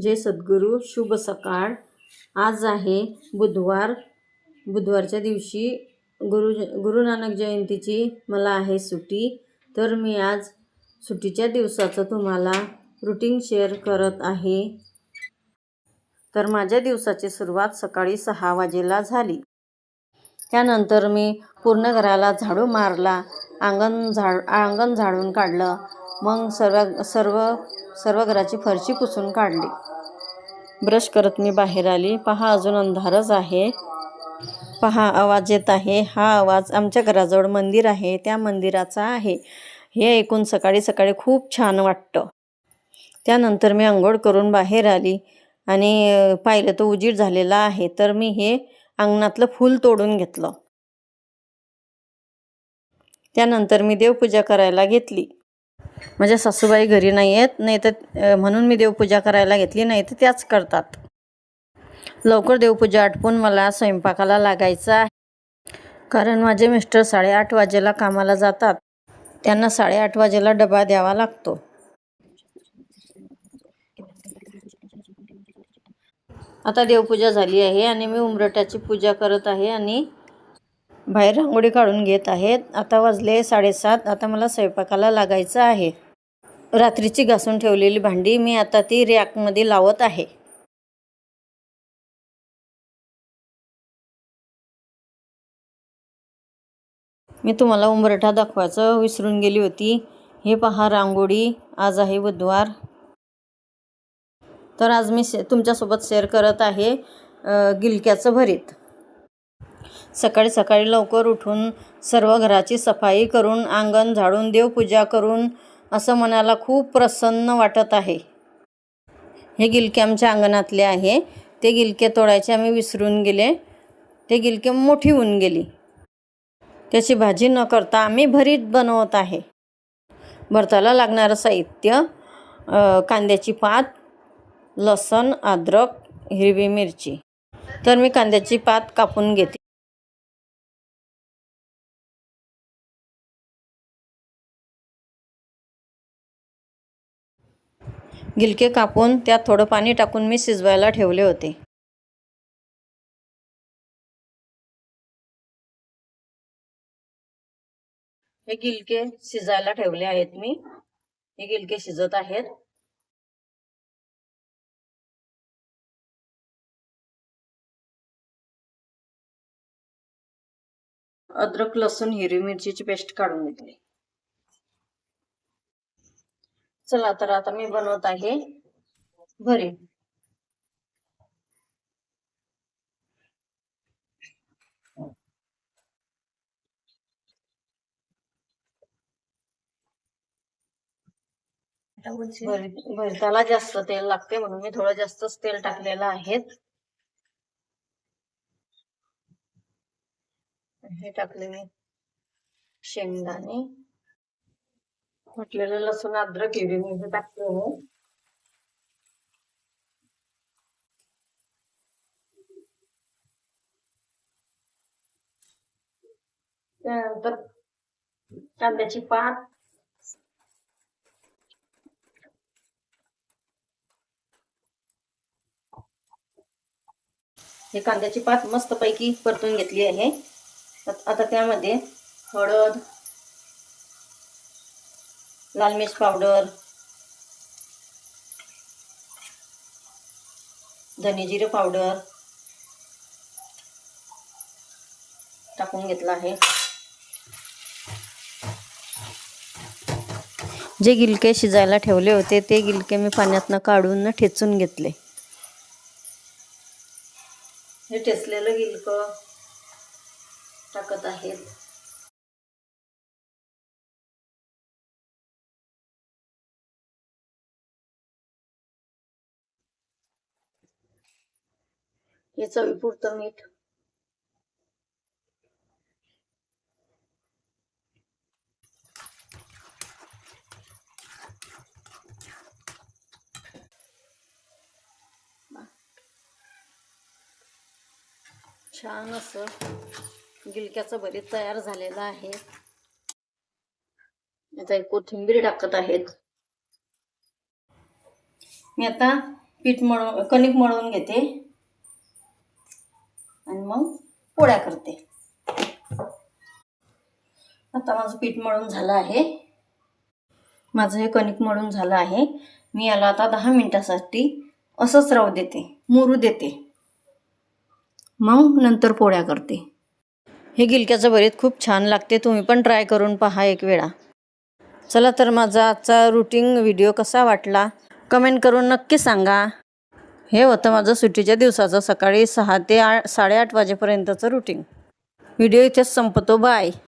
जय सद्गुरू शुभ सकाळ. आज आहे बुधवार. बुधवारच्या दिवशी गुरु गुरु नानक जयंतीची मला आहे सुट्टी. तर मी आज सुट्टीच्या दिवसाचं तुम्हाला रुटीन शेअर करत आहे. तर माझ्या दिवसाची सुरुवात सकाळी सहा वाजेला झाली. त्यानंतर मी पूर्ण घराला झाडू मारला. अंगण झाड अंगण झाडून काढलं. मग सर्व सर्व सर्व घराची फरशी पुसून काढली. ब्रश करत मी बाहेर आली. पहा अजून अंधारच आहे. पहा आवाज येत आहे. हा आवाज आमच्या घराजवळ मंदिर आहे. त्या मंदिराचा आहे. हे ऐकून सकाळी सकाळी खूप छान वाटतं. त्यानंतर मी अंघोळ करून बाहेर आली आणि पाहिलं तर उजीड झालेला आहे. तर मी हे अंगणातलं फूल तोडून घेतलं. त्यानंतर मी देवपूजा करायला घेतली. माझ्या सासूबाई घरी नाही आहेत नाही तर म्हणून मी देवपूजा करायला घेतली नाही तर त्याच करतात. लवकर देवपूजा आटपून मला स्वयंपाकाला लागायचं आहे. कारण माझे मिस्टर साडेआठ वाजेला कामाला जातात. त्यांना साडेआठ वाजेला डबा द्यावा लागतो. आता देवपूजा झाली आहे आणि मी उंबरट्याची पूजा करत आहे आणि बाहेर रांगोळी काढून घेत आहेत. आता वाजले साडेसात. आता मला स्वयंपाकाला लागायचं आहे. रात्रीची घासून ठेवलेली भांडी मी आता ती रॅकमध्ये लावत आहे. मी तुम्हाला उंबरठा दाखवायचं विसरून गेली होती. हे पहा रांगोळी. आज आहे बुधवार. तर आज मी शे तुमच्यासोबत शेअर करत आहे गिलक्याचं भरीत. सकाळी सकाळी लवकर उठून सर्व घराची सफाई करून अंगण झाडून देवपूजा करून असं मनाला खूप प्रसन्न वाटत आहे. हे गिलके आमच्या अंगणातले आहे. ते गिलके तोडायचे आम्ही विसरून गेले. ते गिलके मोठी होऊन गेली. त्याची भाजी न करता आम्ही भरीत बनवत आहे. भरताला लागणारं साहित्य कांद्याची पात लसण अद्रक हिरवी मिरची. तर मी कांद्याची पात कापून घेते. गिलके कापून त्यात थोडं पाणी टाकून मी शिजवायला ठेवले होते. हे गिलके शिजायला ठेवले आहेत मी. हे गिलके शिजत आहेत. अद्रक लसूण हिरवी मिरचीची पेस्ट काढून घेतली. चला तर आता मी बनवत आहे भरी. भरी- भरताला जास्त तेल लागते म्हणून मी थोडं जास्तच तेल टाकलेलं आहे हे टाकले मी शेंगदाणे. म्हटलेलं लसूण अद्रक हिरवी मिरची टाकते मी. त्यानंतर कांद्याची पात. हे कांद्याची पात मस्त पैकी परतून घेतली आहे. आता त्यामध्ये हळद लाल मिर्च पावडर धने जिरे पावडर टाकून घेतला आहे. जे गिलके शिजायला ठेवले होते ते गिलके मी पाण्यातनं काढून ठेचून घेतले. हे ठेचलेलं गिलकं टाकत आहेत. हे चवीपुरतं मीठ छान असं गिलक्याचं भरीत तयार झालेलं आहे. आता एक कोथिंबीर टाकत आहेत. मी आता पीठ मळून कणिक मळून घेते. आणि मग पोळ्या करते. आता माझं पीठ मळून झालं आहे. माझं हे कणिक मळून झालं आहे. मी याला आता दहा मिनिटासाठी असंच राहू देते मुरू देते. मग नंतर पोळ्या करते. हे गिलक्याचं भरीत खूप छान लागते. तुम्ही पण ट्राय करून पहा एक वेळा. चला तर माझा आजचा रुटीन व्हिडिओ कसा वाटला? कमेंट करून नक्की सांगा. हे होतं माझं सुट्टीच्या दिवसाचं सकाळी सहा ते आठ साडेआठ वाजेपर्यंतचं रुटीन व्हिडिओ इथेच संपतो. बाय